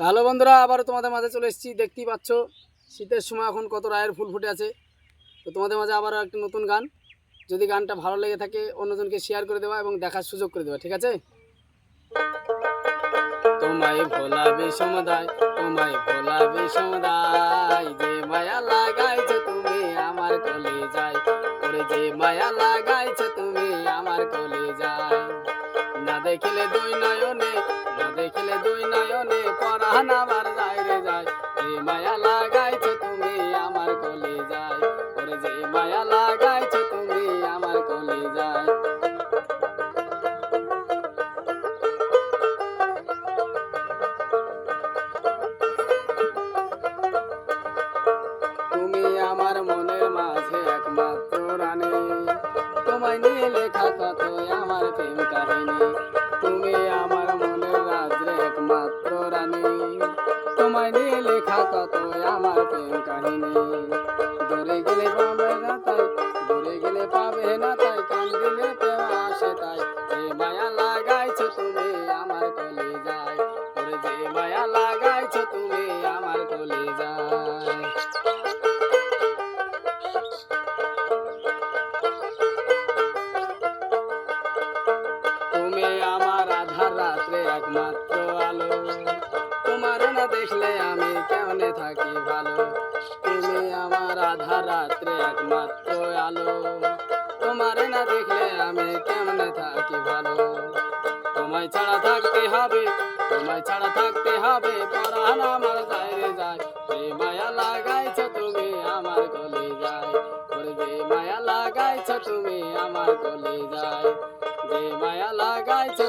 Hello বন্ধুরা, আবারও তোমাদের মাঝে চলে এসেছি। দেখতেই পাচ্ছ, শীতের সময় এখন কত রায়ের ফুল ফুটে আছে। তো তোমাদের মাঝে আবারও একটা নতুন গান। যদি গানটা ভালো লেগে থাকে, অন্যজনকে শেয়ার করে দেওয়া এবং দেখার সুযোগ করে দেওয়া ঠিক আছে? তোমায় ভোলাবে সমুদায়, তোমায় ভোলাবে সমুদায়। যে মায়া লাগাইছো তুমি আমার কলে যায়, ওরে যে মায়া লাগাইছো তুমি আমার কলে যায়। না দেখিলে দুই নয়নে, না দেখিলে দুই নয়নে আমার যায় রে যায় যে মায়া লাগাইছো তুমি আমার কলে যায় ওরে যে মায়া লাগাইছো তুমি আমার কলে যায় তুমি আমার মনের মাঝে একমাত্র রানী। তোমায় নিয়ে লেখা কত আমার প্রেম কাহিনী। কত আমার প্রেম কাহিনী। দূরে গেলে পাবে না তাই, দূরে গেলে পাবে না তাই, কান দিলে প্রেম আসে তাই। যে মায়া লাগাইছো তুমি আমার কলে যায় ওরে যে মায়া লাগাইছো তুমি আমার কলে যায় তুমি আমার আধার রাত্রে একমাত্র দেখলে আমি কেমনে থাকি ভালো? তুমি আমার আধার রাত্রে একমাত্র আলো। তোমার না দেখলে আমি কেমনে থাকি ভালো? তোমায় ছাড়া থাকতে হবে, তোমায় ছাড়া থাকতে হবে, পরাণ আমার বাইরে যায়। যে মায়া লাগাইছো তুমি আমার গলে যায়। ওরে যে মায়া লাগাইছো তুমি আমার গলে যায়। যে মায়া লাগাইছো